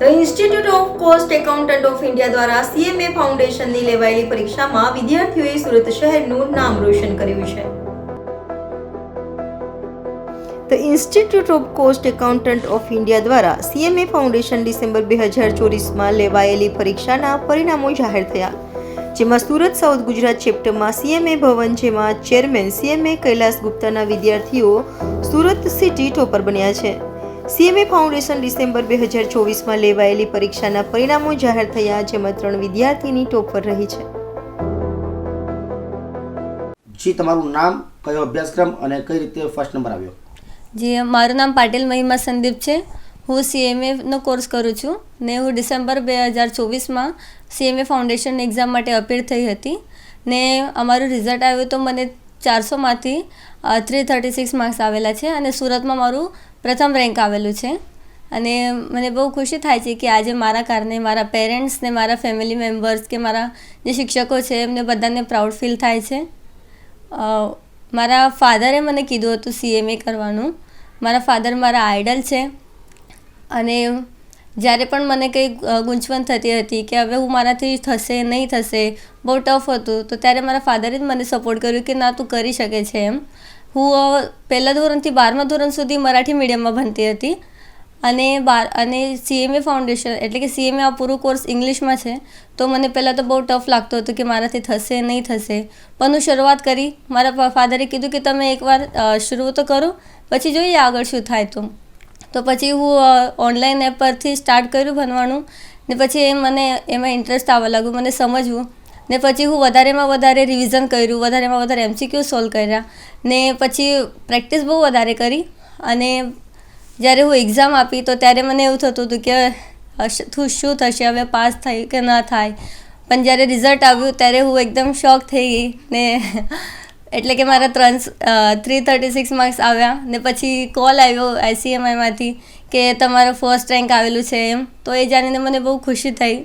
The institute of cost accountant of India દ્વારા CMA ફાઉન્ડેશનની લેવાયેલી પરીક્ષામાં વિદ્યાર્થીઓએ સુરત શહેરનું નામ રોશન કર્યું છે. The institute of cost accountant of India દ્વારા સીએમએ ફાઉન્ડેશન ડિસેમ્બર બે હજાર ચોવીસમાં લેવાયેલી પરીક્ષાના પરિણામો જાહેર થયા, જેમાં સુરત, સાઉથ ગુજરાત ચેપ્ટરમાં સીએમએ ભવન, જેમાં ચેરમેન સીએમએ કૈલાસ ગુપ્તાના વિદ્યાર્થીઓ સુરત સિટી ટોપર બન્યા છે. સીએમએ ફાઉન્ડેશન ડિસેમ્બર બે હજાર ચોવીસમાં લેવાયેલી પરીક્ષાના પરિણામો જાહેર થયા જેમાં ત્રણ વિદ્યાર્થીની ટોપર રહી છે. જી તમારું નામ કયો અભ્યાસક્રમ અને કઈ રીતે ફર્સ્ટ નંબર આવ્યો? જી મારું નામ પાટીલ મહિમા સંદીપ છે. હું સીએમએનો કોર્સ કરું છું ને હું ડિસેમ્બર બે હજાર ચોવીસમાં સીએમએ ફાઉન્ડેશન એક્ઝામ માટે અપીલ થઈ હતી. ને અમારું રિઝલ્ટ આવ્યું તો મને ચારસોમાંથી થ્રી થર્ટી સિક્સ માર્ક્સ આવેલા છે અને સુરતમાં મારું પ્રથમ રેન્ક આવેલું છે. અને મને બહુ ખુશી થાય છે કે આજે મારા કારણે મારા પેરેન્ટ્સને મારા ફેમિલી મેમ્બર્સ કે મારા જે શિક્ષકો છે એમને બધાને પ્રાઉડ ફીલ થાય છે. મારા ફાધરે મને કીધું હતું સીએમએ કરવાનું. મારા ફાધર મારા આઈડલ છે. અને જ્યારે પણ મને કંઈ ગૂંચવણ થતી હતી કે હવે હું મારાથી થશે, નહીં થશે, બહુ ટફ હતું, તો ત્યારે મારા ફાધરે જ મને સપોર્ટ કર્યું કે ના, તું કરી શકે છે એમ. હું પહેલાં ધોરણથી બારમા ધોરણ સુધી મરાઠી મીડિયમમાં ભણતી હતી અને બાર, અને સીએમએ ફાઉન્ડેશન એટલે કે સીએમએ આ પૂરું કોર્સ ઇંગ્લિશમાં છે, તો મને પહેલાં તો બહુ ટફ લાગતું હતું કે મારાથી થશે, નહીં થશે. પણ હું શરૂઆત કરી. મારા ફાધરે કીધું કે તમે એકવાર શરૂ તો કરો, પછી જોઈએ આગળ શું થાય તો. તો પછી હું ઓનલાઈન એપ પરથી સ્ટાર્ટ કર્યું ભણવાનું. ને પછી એ મને, એમાં ઇન્ટરેસ્ટ આવવા લાગ્યું, મને સમજવું. ને પછી હું વધારેમાં વધારે રિવિઝન કર્યું, વધારેમાં વધારે એમસીક્યુ સોલ્વ કર્યા. ને પછી પ્રેક્ટિસ બહુ વધારે કરી. અને જ્યારે હું એક્ઝામ આપી, તો ત્યારે મને એવું થતું હતું કે શું થશે, હવે પાસ થાય કે ના થાય. પણ જ્યારે રિઝલ્ટ આવ્યું, ત્યારે હું એકદમ શોક થઈ ગઈ ને એટલે કે મારા ત્રણ થ્રી થર્ટી સિક્સ માર્ક્સ આવ્યા ને પછી કોલ આવ્યો આઈસીએમઆઈમાંથી કે તમારો ફર્સ્ટ રેન્ક આવેલું છે એમ. તો એ જાણીને મને બહુ ખુશી થઈ.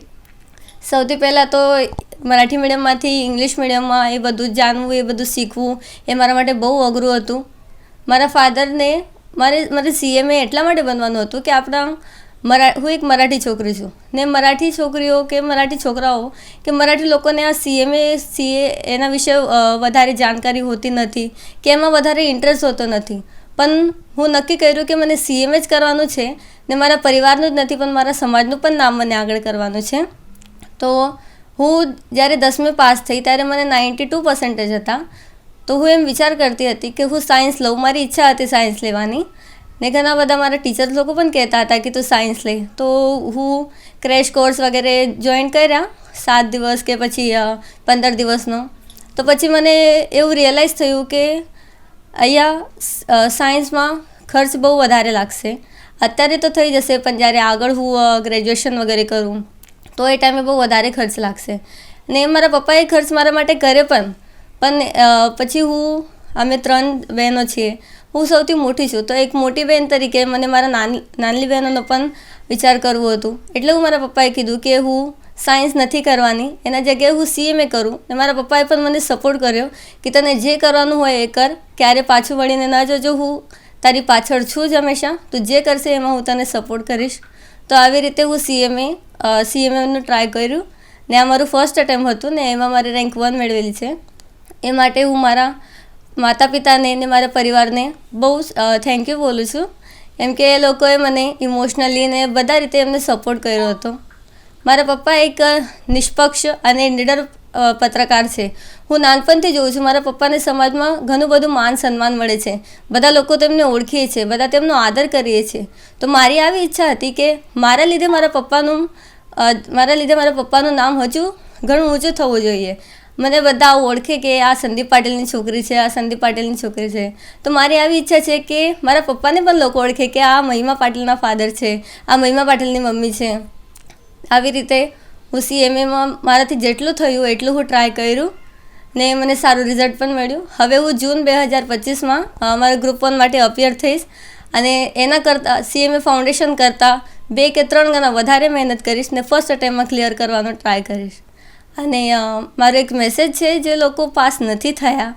સૌથી પહેલાં તો મરાઠી મીડિયમમાંથી ઇંગ્લિશ મીડિયમમાં એ બધું જાણવું, એ બધું શીખવું, એ મારા માટે બહુ અઘરું હતું. મારા ફાધરને મારે મારે સીએમએ એટલા માટે બનવાનું હતું કે આપણા મરા, હું એક મરાઠી છોકરી છું. ને મરાઠી છોકરીઓ કે મરાઠી છોકરાઓ કે મરાઠી લોકોને આ સીએમએ સીએ એના વિશે વધારે જાણકારી હોતી નથી કે એમાં વધારે ઇન્ટરેસ્ટ હોતો નથી. પણ હું નક્કી કર્યું કે મને સીએમએ જ કરવાનું છે ને મારા પરિવારનું જ નથી, પણ મારા સમાજનું પણ નામ મને આગળ કરવાનું છે. તો હું જ્યારે દસમી પાસ થઈ ત્યારે મને નાઇન્ટી ટુ પર્સન્ટેજ હતા. તો હું એમ વિચાર કરતી હતી કે હું સાયન્સ લઉં. મારી ઈચ્છા હતી સાયન્સ લેવાની. ને ઘણા બધા મારા ટીચર્સ લોકો પણ કહેતા હતા કે તું સાયન્સ લે. તો હું ક્રેશ કોર્સ વગેરે જોઈન કર્યા સાત દિવસ કે પછી પંદર દિવસનો. તો પછી મને એવું રિયલાઇઝ થયું કે અહીંયા સાયન્સમાં ખર્ચ બહુ વધારે લાગશે. અત્યારે તો થઈ જશે, પણ જ્યારે આગળ હું ગ્રેજ્યુએશન વગેરે કરું, તો એ ટાઈમે બહુ વધારે ખર્ચ લાગશે. ને મારા પપ્પાએ ખર્ચ મારા માટે કરે પણ. પણ પછી હું, અમે ત્રણ બહેનો છીએ હું સૌથી મોટી છું. તો એક મોટી બહેન તરીકે મને મારા નાની નાની બહેનોનો પણ વિચાર કરવો હતું. એટલે હું મારા પપ્પાએ કીધું કે હું સાયન્સ નથી કરવાની. એના જગ્યાએ હું સીએમએ કરું. ને મારા પપ્પાએ પણ મને સપોર્ટ કર્યો કે તને જે કરવાનું હોય એ કર. ક્યારે પાછું વળીને ના જોજો. હું તારી પાછળ છું જ હંમેશા. તું જે કરશે એમાં હું તને સપોર્ટ કરીશ. તો આવી રીતે હું સીએમએ સીએમએનું ટ્રાય કર્યું. ને આ મારું ફર્સ્ટ અટેમ્પ હતું ને એમાં મારે રેન્ક વન મેળવેલી છે. એ માટે હું મારા માતા પિતાને ને મારા પરિવારને બહુ થેન્ક યુ બોલું છું. કેમ કે એ લોકોએ મને ઇમોશનલી ને બધા રીતે એમને સપોર્ટ કર્યો હતો. મારા પપ્પા એક નિષ્પક્ષ અને નિડર પત્રકાર છે. હું નાનપણથી જોઉં છું, મારા પપ્પાને સમાજમાં ઘણું બધું માન સન્માન મળે છે. બધા લોકો તેમને ઓળખીએ છે, બધા તેમનો આદર કરીએ છીએ તો મારી આવી ઈચ્છા હતી કે મારા લીધે મારા પપ્પાનું મારા લીધે મારા પપ્પાનું નામ હજુ ઘણું ઊંચું થવું જોઈએ. મને બધા ઓળખે કે આ સંદીપ પાટીલની છોકરી છે, આ સંદીપ પાટીલની છોકરી છે. તો મારી આવી ઈચ્છા છે કે મારા પપ્પાને પણ લોકો ઓળખે કે આ મહિમા પાટીલના ફાધર છે, આ મહિમા પાટીલની મમ્મી છે. આવી રીતે હું સીએમએમાં મારાથી જેટલું થયું એટલું હું ટ્રાય કર્યું ને મને સારું રિઝલ્ટ પણ મળ્યું. હવે હું જૂન બે હજાર પચીસમાં મારા ગ્રુપ વન માટે અપિયર થઈશ અને એના કરતાં સીએમએ ફાઉન્ડેશન કરતાં બે કે ત્રણ ગણા વધારે મહેનત કરીશ ને ફર્સ્ટ અટેમ્પમાં ક્લિયર કરવાનો ટ્રાય કરીશ. અને મારો એક મેસેજ છે જે લોકો પાસ નથી થયા.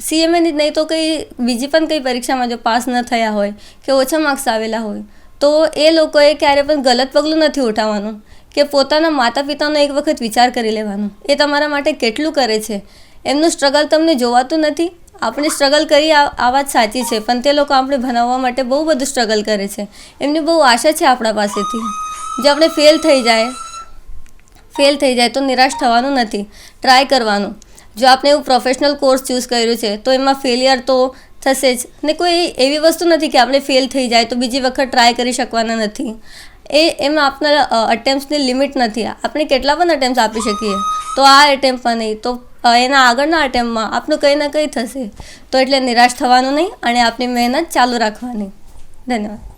સીએમએની નહીં તો કંઈ, બીજી પણ કંઈ પરીક્ષામાં જો પાસ ન થયા હોય કે ઓછા માર્ક્સ આવેલા હોય, તો એ લોકોએ ક્યારે પણ ગલત પગલું નથી ઉઠાવવાનું કે પોતાના માતા પિતાનો એક વખત વિચાર કરી લેવાનો. એ તમારા માટે કેટલું કરે છે? એમનું સ્ટ્રગલ તમને જોવાતું નથી? આપણે સ્ટ્રગલ કરી આ વાત સાચી છે, પણ તે લોકો આપણે ભણાવવા માટે બહુ બધું સ્ટ્રગલ કરે છે. એમની બહુ આશા છે આપણા પાસેથી. જો આપણે ફેલ થઈ જાય ફેલ થઈ જાય તો નિરાશ થવાનું નથી. ટ્રાય કરવાનું. જો આપણે એવું પ્રોફેશનલ કોર્સ ચૂઝ કર્યું છે, તો એમાં ફેલિયર તો થશે જ. ને કોઈ એવી વસ્તુ નથી કે આપણે ફેલ થઈ જાય તો બીજી વખત ટ્રાય કરી શકવાના નથી. એ, એમાં આપણા અટેમ્પ્સની લિમિટ નથી. આપણે કેટલા પણ અટેમ્પ્સ આપી શકીએ, તો આ એટેમ્પમાં નહીં. તો એના આગળના અટેમ્પમાં આપનું કંઈ ના કંઈ થશે. તો એટલે નિરાશ થવાનું નહીં અને આપની મહેનત ચાલુ રાખવાની. ધન્યવાદ.